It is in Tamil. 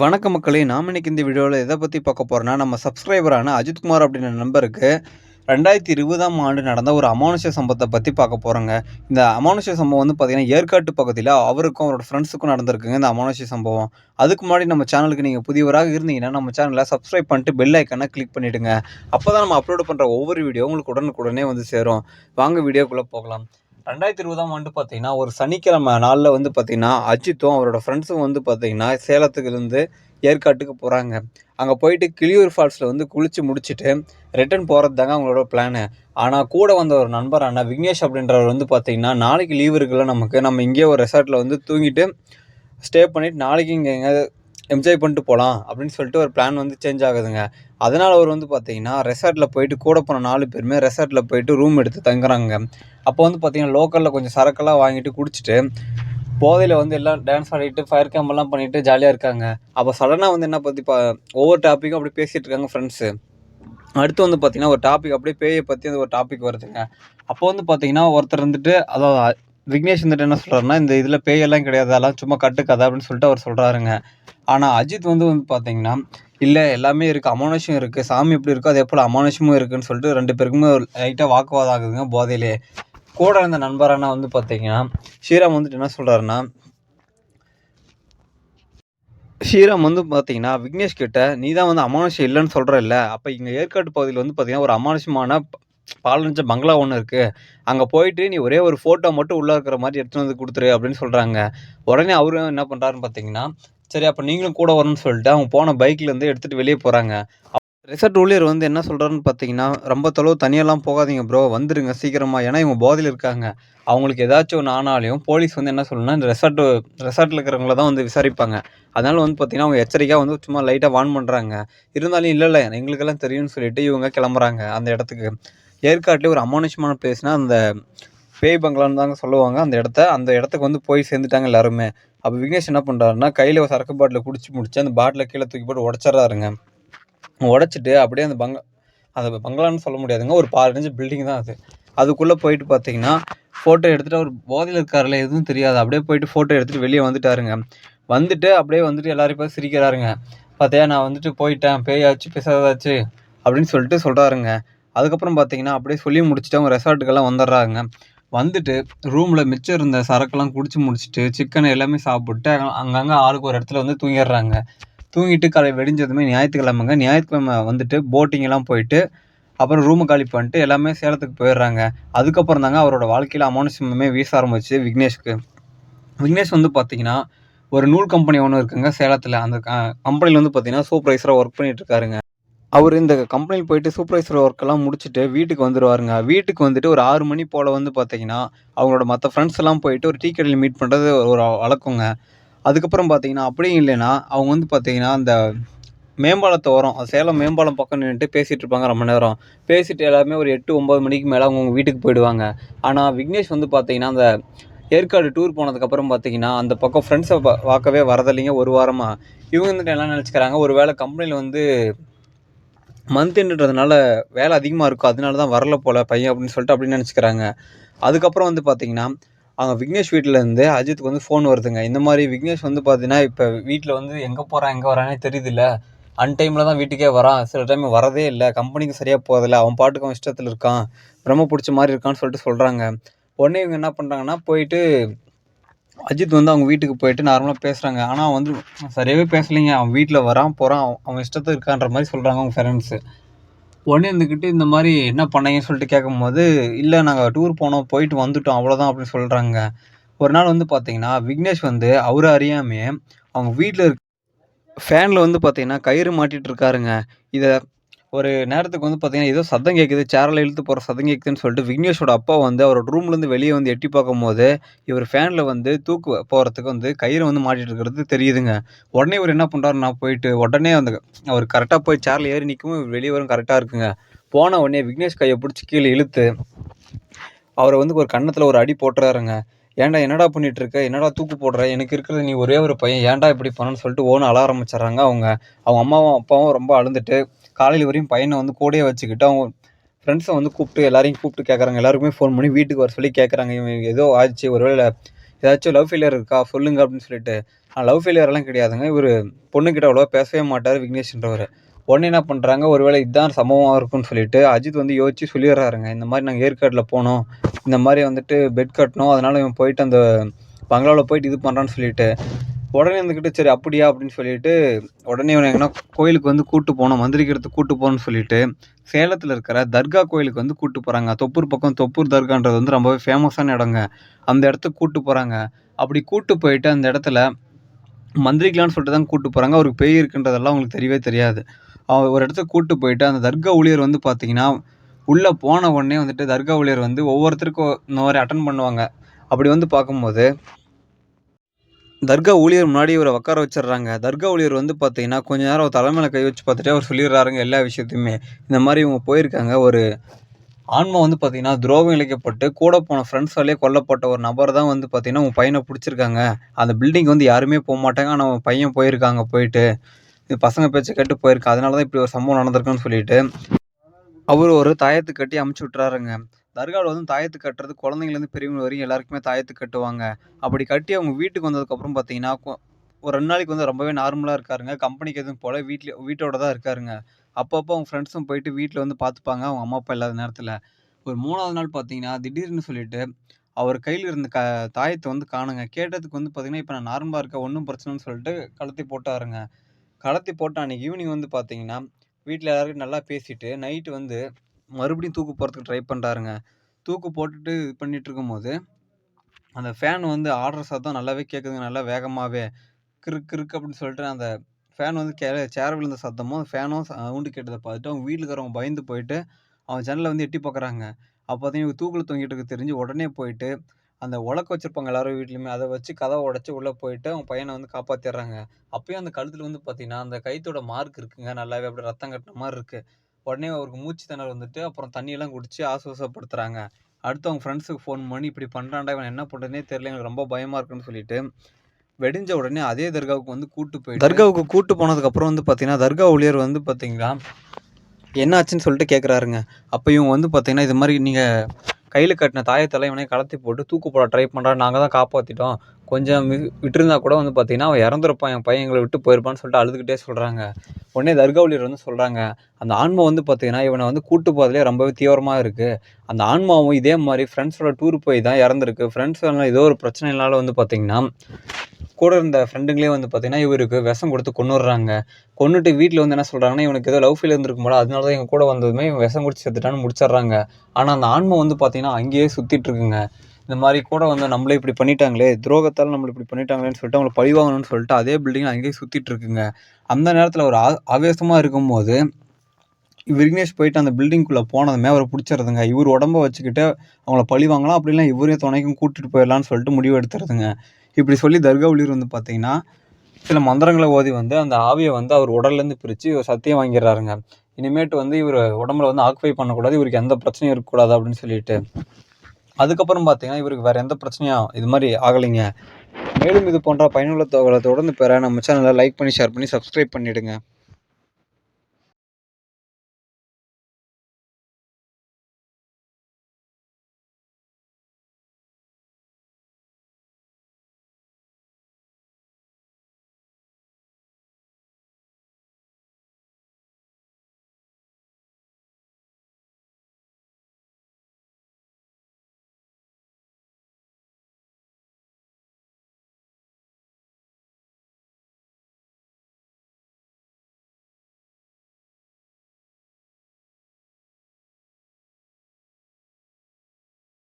வணக்க மக்களே. நாம் இன்னைக்கு இந்த வீடியோவில் எதை பற்றி பார்க்க போகிறோன்னா நம்ம சப்ஸ்கிரைபரான அஜித்குமார் அப்படின்ற நண்பருக்கு ரெண்டாயிரத்தி இருபதாம் ஆண்டு நடந்த ஒரு அமானுஷ சம்பவத்தை பற்றி பார்க்க போகிறோங்க இந்த அமானுஷ சம்பவம் வந்து பார்த்திங்கன்னா ஏற்காட்டு பக்கத்தில் அவருக்கும் அவரோட ஃப்ரெண்ட்ஸுக்கும் நடந்திருக்குங்க இந்த அமானுஷ சம்பவம். அதுக்கு முன்னாடி நம்ம சேனலுக்கு நீங்கள் புதியவராக இருந்தீங்கன்னா நம்ம சேனலை சப்ஸ்கிரைப் பண்ணிட்டு பெல் ஐக்கனை கிளிக் பண்ணிவிடுங்க அப்போ தான் நம்ம அப்லோட் பண்ணுற ஒவ்வொரு வீடியோ உங்களுக்கு உடனுக்குடனே வந்து சேரும். வாங்க வீடியோக்குள்ளே போகலாம். ரெண்டாயிரத்தி இருபதாம் ஆண்டு பார்த்தீங்கன்னா ஒரு சனிக்கிழமை நாளில் வந்து பார்த்தீங்கன்னா அஜித்தும் அவரோட ஃப்ரெண்ட்ஸும் வந்து பார்த்தீங்கன்னா சேலத்துக்குலேருந்து ஏற்காட்டுக்கு போகிறாங்க அங்கே போயிட்டு கிளியூர் ஃபால்ஸில் வந்து குளித்து முடிச்சுட்டு ரிட்டர்ன் போகிறது தாங்க அவங்களோட பிளானு ஆனால் கூட வந்த ஒரு நண்பரான விக்னேஷ் அப்படின்றவர் வந்து பார்த்தீங்கன்னா நாளைக்கு லீவ் இருக்குல்ல நமக்கு. நம்ம இங்கேயே ஒரு ரெசார்ட்டில் வந்து தூங்கிட்டு ஸ்டே பண்ணிவிட்டு நாளைக்கு இங்கே எங்கேயாவது என்ஜாய் பண்ணிட்டு போகலாம் அப்படின்னு சொல்லிட்டு ஒரு பிளான் வந்து சேஞ்ச் ஆகுதுங்க. அதனால் அவர் வந்து பார்த்தீங்கன்னா ரெசார்ட்டில் போயிட்டு கூட போன நாலு பேருமே ரெசார்ட்டில் போயிட்டு ரூம் எடுத்து தங்குறாங்க. அப்போ வந்து பார்த்தீங்கன்னா லோக்கலில் கொஞ்சம் சரக்கெல்லாம் வாங்கிட்டு குடிச்சிட்டு போதையில் வந்து எல்லாம் டான்ஸ் ஆடிட்டு ஃபயர் கேம்ப்லாம் பண்ணிட்டு ஜாலியாக இருக்காங்க. அப்போ சடனாக வந்து என்ன பற்றி பா ஒவ்வொரு டாப்பிக்கும் அப்படி பேசிகிட்டு இருக்காங்க ஃப்ரெண்ட்ஸு அடுத்து வந்து பார்த்தீங்கன்னா ஒரு டாபிக் அப்படியே பேயை பற்றி அந்த ஒரு டாபிக் வருதுங்க. அப்போ வந்து பார்த்தீங்கன்னா ஒருத்தர் வந்துட்டு அதாவது விக்னேஷ் வந்துட்டு என்ன சொல்கிறாருன்னா இந்த இதில் பேயெல்லாம் கிடையாது அதெல்லாம் சும்மா கட்டு கதை அப்படின்னு சொல்லிட்டு அவர் சொல்கிறாருங்க ஆனால் அஜித் வந்து வந்து பார்த்தீங்கன்னா இல்லை எல்லாமே இருக்குது அமானுஷம் இருக்குது சாமி எப்படி இருக்கோ அதே போல் அமானுஷமும் இருக்குதுன்னு சொல்லிட்டு ரெண்டு பேருக்குமே ஒரு லைட்டாக வாக்குவாதம் ஆகுதுங்க போதையிலே. கூட இருந்த நண்பரானா வந்து பார்த்தீங்கன்னா ஸ்ரீராம் வந்துட்டு என்ன சொல்கிறாருன்னா ஸ்ரீராம் வந்து பார்த்தீங்கன்னா விக்னேஷ் கிட்ட நீ தான் வந்து அமானுஷம் இல்லைன்னு சொல்கிற இல்லை அப்போ இங்கே ஏற்காட்டு பகுதியில் வந்து பார்த்தீங்கன்னா ஒரு அமானுஷமான பாலஞ்ச பங்களா ஒன்று இருக்குது அங்கே போயிட்டு நீ ஒரே ஒரு ஃபோட்டோ மட்டும் உள்ளே இருக்கிற மாதிரி எடுத்துகிட்டு வந்து கொடுத்துரு அப்படின்னு சொல்கிறாங்க உடனே அவரும் என்ன பண்ணுறாருன்னு பார்த்தீங்கன்னா சரி அப்போ நீங்களும் கூட வரணும்னு சொல்லிட்டு அவங்க போன பைக்லேருந்து எடுத்துகிட்டு வெளியே போகிறாங்க ரிசார்ட் ஊழியர் வந்து என்ன சொல்கிறாருன்னு பார்த்தீங்கன்னா ரொம்ப தொலைவு தனியெல்லாம் போகாதீங்க ப்ரோ வந்துடுங்க சீக்கிரமாக ஏன்னா இவங்க போதையில் இருக்காங்க. அவங்களுக்கு ஏதாச்சும் ஒன்று ஆனாலையும் போலீஸ் வந்து என்ன சொல்லணும்னா இந்த ரெசார்ட்டு ரெசார்ட்டில் இருக்கிறவங்கள தான் வந்து விசாரிப்பாங்க. அதனால் வந்து பார்த்தீங்கன்னா அவங்க எச்சரிக்கையாக வந்து சும்மா லைட்டாக வார்ன் பண்ணுறாங்க இருந்தாலும் இல்லை இல்லை. எங்களுக்கெல்லாம் தெரியும்னு சொல்லிட்டு இவங்க கிளம்புறாங்க அந்த இடத்துக்கு. ஏற்காட்டிலே ஒரு அமானுஷமான பிளேஸ்னால் அந்த பேய் பங்களான்னு தாங்க சொல்லுவாங்க. அந்த இடத்த அந்த இடத்துக்கு வந்து போய் சேர்ந்துட்டாங்க எல்லாருமே. அப்போ விக்னேஷ் என்ன பண்ணுறாருன்னா கையில் ஒரு சரக்கு பாட்டில் குடிச்சு முடிச்சு அந்த பாட்டிலை கீழே தூக்கி போட்டு உடச்சிட்றாருங்க. உடச்சிட்டு அப்படியே அந்த பங்க அந்த பங்களான்னு சொல்ல முடியாதுங்க. ஒரு பதினஞ்சு பில்டிங் தான் அது. அதுக்குள்ளே போயிட்டு பார்த்தீங்கன்னா ஃபோட்டோ எடுத்துகிட்டு அவர் போதையில் இருக்காருல எதுவும் தெரியாது. அப்படியே போயிட்டு ஃபோட்டோ எடுத்துகிட்டு வெளியே வந்துட்டாருங்க. வந்துட்டு அப்படியே வந்துட்டு எல்லாரையும் பார்த்து சிரிக்கிறாருங்க. பார்த்தியா நான் வந்துட்டு போயிட்டேன். பேயாச்சு பேசாதாச்சு. அப்படின்னு சொல்லிட்டு சொல்கிறாருங்க அதுக்கப்புறம் பார்த்தீங்கன்னா அப்படியே சொல்லி முடிச்சுட்டு அவங்க ரெசார்ட்டுக்கெல்லாம் வந்துடுறாங்க. வந்துட்டு ரூமில் மிச்சம் இருந்த சரக்கெல்லாம் குடிச்சு முடிச்சுட்டு சிக்கன் எல்லாமே சாப்பிட்டு அங்கங்கே ஆளுக்கு ஒரு இடத்துல வந்து தூங்கிடுறாங்க. தூங்கிட்டு காலை வெடிஞ்சதுமே ஞாயிற்றுக்கிழமைங்க. ஞாயிற்றுக்கிழமை வந்துட்டு போட்டிங்கெல்லாம் போயிட்டு அப்புறம் ரூமை காலி பண்ணிட்டு எல்லாமே சேலத்துக்கு போயிடுறாங்க. அதுக்கப்புறம் தாங்க அவரோட வாழ்க்கையில் அமானுஷமே வீச ஆரம்பிச்சு விக்னேஷ்க்கு. விக்னேஷ் வந்து பார்த்தீங்கன்னா ஒரு நூல் கம்பெனி ஒன்று இருக்குங்க சேலத்தில். அந்த கம்பெனியில் வந்து பார்த்தீங்கன்னா சூப்பர்வைசராக ஒர்க் பண்ணிட்டு இருக்காருங்க அவர் இந்த கம்பெனியில் போயிட்டு சூப்பர்வைசர் ஒர்க்கெல்லாம் முடிச்சுட்டு வீட்டுக்கு வந்துடுவாருங்க வீட்டுக்கு வந்துட்டு ஒரு ஆறு மணி போல் வந்து பார்த்தீங்கன்னா அவங்களோட மற்ற ஃப்ரெண்ட்ஸ் எல்லாம் போயிட்டு ஒரு டீ கடையில் மீட் பண்ணுறது ஒரு வழக்கங்க அதுக்கப்புறம் பார்த்தீங்கன்னா அப்படியும் இல்லைன்னா அவங்க வந்து பார்த்தீங்கன்னா அந்த மேம்பாலத்தை ஓரம் சேலம் மேம்பாலம் பக்கம் நின்றுட்டு பேசிகிட்டு இருப்பாங்க ரொம்ப நேரம். பேசிட்டு எல்லாருமே ஒரு எட்டு ஒம்பது மணிக்கு மேலே அவங்க வீட்டுக்கு போயிடுவாங்க. ஆனால் விக்னேஷ் வந்து பார்த்தீங்கன்னா அந்த ஏற்காடு டூர் போனதுக்கப்புறம் பார்த்தீங்கன்னா அந்த பக்கம் ஃப்ரெண்ட்ஸை பார்க்கவே வரதில்லைங்க ஒரு வாரமாக இவங்க வந்துட்டு என்ன நினச்சிக்கிறாங்க ஒரு வேளை கம்பெனியில் வந்து மந்த்ன்றதுனால வேலை அதிகமாக இருக்கும் அதனால தான் வரல போல் பையன் அப்படின்னு சொல்லிட்டு அப்படின்னு நினச்சிக்கிறாங்க. அதுக்கப்புறம் வந்து பார்த்தீங்கன்னா அவங்க விக்னேஷ் வீட்டிலேருந்து அஜித்துக்கு வந்து ஃபோன் வருதுங்க. இந்த மாதிரி விக்னேஷ் வந்து பார்த்தீங்கன்னா இப்போ வீட்டில் வந்து எங்கே போகிறான் எங்கே வரானே தெரியுதுல்ல. அன்டைமில் தான் வீட்டுக்கே வரான். சில டைம் வரதே இல்லை. கம்பெனிக்கு சரியாக போகிறதில்ல அவன் பாட்டுக்கு அவன் இஷ்டத்தில் இருக்கான். பிரம்ம பிடிச்ச மாதிரி இருக்கான்னு சொல்லிட்டு சொல்கிறாங்க உடனே இவங்க என்ன பண்ணுறாங்கன்னா போயிட்டு அஜித் வந்து அவங்க வீட்டுக்கு போயிட்டு நார்மலாக பேசுகிறாங்க ஆனால் வந்து சரியாகவே பேசலைங்க. அவன் வீட்டில் வரான் போகிறான் அவன் இஷ்டத்தில் இருக்கான்ற மாதிரி சொல்கிறாங்க அவங்க ஃப்ரெண்ட்ஸு உடனே இருந்துக்கிட்டு இந்த மாதிரி என்ன பண்ணீங்கன்னு சொல்லிட்டு கேட்கும்போது இல்லை நாங்கள் டூர் போனோம் போயிட்டு வந்துட்டோம் அவ்வளோதான் அப்படின்னு சொல்கிறாங்க ஒரு நாள் வந்து பார்த்தீங்கன்னா விக்னேஷ் வந்து அவரை அறியாமே அவங்க வீட்டில் இருக்க ஃபேனில் வந்து பார்த்தீங்கன்னா கயிறு மாட்டிகிட்டு இருக்காருங்க. இதை ஒரு நேரத்துக்கு வந்து பார்த்தீங்கன்னா ஏதோ சத்தம் கேட்குது சேரில் இழுத்து போகிற சத்தம் கேட்குதுன்னு சொல்லிட்டு விக்னேஷோட அப்பா வந்து அவரோட ரூம்லேருந்து வெளியே வந்து எட்டி பார்க்கும்போது இவர் ஃபேனில் வந்து தூக்கு போகிறதுக்கு வந்து கயிறு வந்து மாட்டிகிட்டு இருக்கிறது தெரியுதுங்க. உடனே இவர் என்ன பண்ணுறாரு நான் போயிட்டு உடனே அந்த அவர் கரெக்டாக போய் சேரில் ஏறி நிற்கவும் வெளியே வரும் கரெக்டாக இருக்குங்க. போன உடனே விக்னேஷ் கையை பிடிச்சி கீழே இழுத்து அவரை வந்து ஒரு கன்னத்தில் ஒரு அடி போட்டுறாருங்க. ஏன்டா என்னடா பண்ணிட்டு இருக்க என்னடா தூக்கு போடுற? எனக்கு இருக்கிறது நீ ஒரே ஒரு பையன். ஏன்டா இப்படி பண்ணணும்னு சொல்லிட்டு ஓன அழ ஆரம்பிச்சிடுறாங்க அவங்க. அவங்க அம்மாவும் அப்பாவும் ரொம்ப அழுந்துட்டு காலையில் வரையும் பையனை வந்து கூடயே வச்சுக்கிட்டு அவங்க ஃப்ரெண்ட்ஸை வந்து கூப்பிட்டு எல்லாரையும் கூப்பிட்டு கேட்குறாங்க எல்லாருக்குமே ஃபோன் பண்ணி வீட்டுக்கு வர சொல்லி கேட்குறாங்க இவன் ஏதோ ஆச்சு ஒருவேளை ஏதாச்சும் லவ் ஃபெயிலியர் இருக்கா சொல்லுங்க அப்படின்னு சொல்லிட்டு. லவ் ஃபெயிலியர்லாம் கிடையாதுங்க. இவர் பொண்ணுக்கிட்ட அவ்வளோவா பேசவே மாட்டார் விக்னேஷ்ன்றவர். உடனே என்ன பண்ணுறாங்க ஒருவேளை இதுதான் சம்பவமாக இருக்கும்னு சொல்லிட்டு அஜித் வந்து யோசிச்சு சொல்லிடுறாருங்க. இந்த மாதிரி நாங்கள் ஏற்காட்டில் போனோம். இந்த மாதிரி வந்துட்டு பெட் கட்டணும் அதனால் இவன் போயிட்டு அந்த பங்களாவில் போயிட்டு இது பண்ணுறான்னு சொல்லிட்டு. உடனே இருந்துக்கிட்டு சரி அப்படியா அப்படின்னு சொல்லிட்டு உடனே இவனை எங்கன்னா கோயிலுக்கு வந்து கூட்டு போகணும் மந்திரிக்கிறதுக்கு கூட்டு போகணும்னு சொல்லிட்டு சேலத்தில் இருக்கிற தர்கா கோயிலுக்கு வந்து கூட்டு போகிறாங்க தொப்பூர் பக்கம் தொப்பூர் தர்கான்றது வந்து ரொம்பவே ஃபேமஸான இடங்க. அந்த இடத்துக்கு கூட்டு போகிறாங்க அப்படி கூட்டு போயிட்டு அந்த இடத்துல மந்திரிக்கலான்னு சொல்லிட்டு தான் கூட்டு போகிறாங்க அவருக்கு பேய் இருக்குன்றதெல்லாம் அவங்களுக்கு தெரியவே தெரியாது. அவர் ஒரு இடத்துக்கு கூட்டு போயிட்டு அந்த தர்கா ஊழியர் வந்து பார்த்தீங்கன்னா உள்ளே போன உடனே வந்துட்டு தர்கா ஊழியர் வந்து ஒவ்வொருத்தருக்கும் இந்த மாதிரி அட்டன் பண்ணுவாங்க. அப்படி வந்து பார்க்கும்போது தர்கா ஊழியர் முன்னாடி இவரை உட்கார வச்சிடுறாங்க. தர்கா ஊழியர் வந்து பார்த்தீங்கன்னா கொஞ்ச நேரம் தலைமையில் தலைமையில கை வச்சு பார்த்துட்டு அவர் சொல்லிடுறாருங்க எல்லா விஷயத்தையுமே. இந்த மாதிரி இவங்க போயிருக்காங்க. ஒரு ஆன்மா வந்து பார்த்தீங்கன்னா துரோகம் இழைக்கப்பட்டு கூட போன ஃப்ரெண்ட்ஸாலே கொல்லப்பட்ட ஒரு நபர் தான் வந்து பார்த்தீங்கன்னா உன் பையனை பிடிச்சிருக்காங்க. அந்த பில்டிங் வந்து யாருமே போக மாட்டாங்க. ஆனால் உன் பையன் போயிருக்காங்க போயிட்டு. இது பசங்க பேச்சை கேட்டு போயிருக்கான். அதனால தான் இப்படி ஒரு சம்பவம் நடந்திருக்குன்னு சொல்லிட்டு அவர் ஒரு தாயத்து கட்டி அமுச்சு விட்றாருங்க தர்காவில் வந்து தாயத்து கட்டுறது குழந்தைங்கலேருந்து பெரியவங்க வரையும் எல்லாருக்குமே தாயத்து கட்டுவாங்க. அப்படி கட்டி அவங்க வீட்டுக்கு வந்ததுக்கப்புறம் பார்த்தீங்கன்னா ஒரு ரெண்டு நாளைக்கு வந்து ரொம்பவே நார்மலாக இருக்காருங்க. கம்பெனிக்கு எதுவும் போல் வீட்டில் வீட்டோட தான் இருக்காருங்க. அப்பப்போ அவங்க ஃப்ரெண்ட்ஸும் போயிட்டு வீட்டில் வந்து பார்த்துப்பாங்க. அவங்க அம்மா அப்பா இல்லாத நேரத்தில். ஒரு மூணாவது நாள் பார்த்தீங்கன்னா திடீர்னு சொல்லிட்டு அவர் கையில் இருந்த க தாயத்தை வந்து காணுங்க. கேட்டதுக்கு வந்து பார்த்தீங்கன்னா இப்போ நான் நார்மலாக இருக்கேன். ஒன்றும் பிரச்சனைன்னு சொல்லிட்டு கலத்தி போட்டாருங்க. கலத்தி போட்ட அன்றைக்கி ஈவினிங் வந்து பார்த்தீங்கன்னா வீட்டில் எல்லாருக்கும் நல்லா பேசிட்டு நைட்டு வந்து மறுபடியும் தூக்கு போகிறதுக்கு ட்ரை பண்ணுறாருங்க தூக்கு போட்டுட்டு இது பண்ணிட்டு இருக்கும்போது அந்த ஃபேன் வந்து ஆடுற சத்தம் நல்லாவே கேட்குதுங்க நல்லா வேகமாகவே கிறுக்கு கிறுக்கு அப்படின்னு சொல்லிட்டு அந்த ஃபேன் வந்து கே சேர் விழுந்த சத்தமும் ஃபேனும் சவுண்டு கேட்டதை பார்த்துட்டு அவங்க வீட்டில் இருக்கிறவங்க பயந்து போயிட்டு அவன் ஜன்னலை வந்து எட்டி பார்க்குறாங்க அப்போ பார்த்தீங்கன்னா தூக்கில் தொங்கிட்டு இருக்க தெரிஞ்சு உடனே போயிட்டு அந்த உலக்க வச்சுருப்பாங்க எல்லாரும் வீட்லையுமே அதை வச்சு கதவை உடச்சி உள்ளே போயிட்டு அவன் பையனை வந்து காப்பாற்றிடுறாங்க அப்பயும் அந்த கழுத்தில் வந்து பார்த்தீங்கன்னா அந்த கைத்தோட மார்க் இருக்குங்க. நல்லாவே அப்படி ரத்தம் கட்டின மாதிரி இருக்குது உடனே அவருக்கு மூச்சு திணறல் வந்துட்டு அப்புறம் தண்ணியெல்லாம் குடித்து ஆசுவாசப்படுத்துறாங்க. அடுத்து அவங்க ஃப்ரெண்ட்ஸுக்கு ஃபோன் பண்ணி இப்படி பண்ணுறான்டா இவன் என்ன பண்ணுறதுனே தெரியல எனக்கு ரொம்ப பயமாக இருக்குன்னு சொல்லிட்டு வெடிஞ்ச உடனே அதே தர்காவுக்கு வந்து கூட்டு போய் தர்காவுக்கு கூட்டு போனதுக்கப்புறம் வந்து பார்த்தீங்கன்னா தர்கா ஊழியர் வந்து பார்த்தீங்கன்னா என்னாச்சுன்னு சொல்லிட்டு கேட்குறாருங்க அப்போ இவங்க வந்து பார்த்தீங்கன்னா இது மாதிரி நீங்கள் கையில் கட்டின தாயத்தெல்லாம் இவனே கலத்தி போட்டு தூக்கு போட ட்ரை பண்ணுறான் நாங்கள் தான் காப்பாற்றிட்டோம் கொஞ்சம் வி விட்டுருந்தா கூட வந்து பார்த்தீங்கன்னா அவன் இறந்துருப்பான் என் பையன் எங்களை விட்டு போயிருப்பான்னு சொல்லிட்டு அழுதுகிட்டே சொல்கிறாங்க உடனே தர்காவளியர் வந்து சொல்கிறாங்க அந்த ஆன்மா வந்து பார்த்தீங்கன்னா இவனை வந்து கூட்டு போகிறதுலே ரொம்பவே தீவிரமாக இருக்குது அந்த ஆன்மாவும் இதே மாதிரி ஃப்ரெண்ட்ஸோட டூர் போய் தான் இறந்துருக்கு. ஃப்ரெண்ட்ஸ் ஏதோ ஒரு பிரச்சனைனால வந்து பார்த்திங்கன்னா கூட இருந்த ஃப்ரெண்டுங்களே வந்து பார்த்தீங்கன்னா இவருக்கு விஷம் கொடுத்து கொண்டுடுறாங்க கொண்டுட்டு வீட்டில் வந்து என்ன சொல்கிறாங்கன்னா இவனுக்கு ஏதோ லவ் ஃபீல் இருந்திருக்கும் போல அதனால தான் எங்கள் கூட வந்ததுமே இவன் விஷம் குடிச்சு செத்துட்டான்னு முடிச்சிடுறாங்க. ஆனால் அந்த ஆன்மை வந்து பார்த்தீங்கன்னா அங்கேயே சுற்றிட்டு இருக்குங்க. இந்த மாதிரி கூட வந்து நம்மளே இப்படி பண்ணிட்டாங்களே துரோகத்தால் நம்மளை இப்படி பண்ணிட்டாங்களேன்னு சொல்லிட்டு அவங்களை பழி வாங்கணும்னு சொல்லிட்டு அதே பில்டிங்கில் அங்கேயே சுற்றிட்டு இருக்குங்க. அந்த நேரத்தில் ஒரு ஆ ஆவேசமாக இருக்கும்போது விக்னேஷ் போயிட்டு அந்த பில்டிங்குள்ளே போனதுமே அவரை பிடிச்சிருதுங்க இவர் உடம்ப வச்சுக்கிட்டு அவங்கள பழி வாங்கலாம் அப்படிலாம் இவரே துணைக்கும் கூட்டிகிட்டு போயிடலான்னு சொல்லிட்டு முடிவு எடுத்துருதுங்க இப்படி சொல்லி தர்கா ஊழியர் வந்து பார்த்தீங்கன்னா சில மந்திரங்களை ஓதி வந்து அந்த ஆவியை வந்து அவர் உடல்லேருந்து பிரித்து சத்தியம் வாங்கிடுறாருங்க. இனிமேட்டு வந்து இவர் உடம்புல வந்து ஆக்குபை பண்ணக்கூடாது இவருக்கு எந்த பிரச்சனையும் இருக்கக்கூடாது அப்படின்னு சொல்லிட்டு. அதுக்கப்புறம் பார்த்தீங்கன்னா இவருக்கு வேறு எந்த பிரச்சனையும் இது மாதிரி ஆகலைங்க. மேலும் இது போன்ற பயனுள்ள தகவலை தொடர்ந்து பெற நம்ம சேனலை லைக் பண்ணி ஷேர் பண்ணி சப்ஸ்கிரைப் பண்ணிவிடுங்க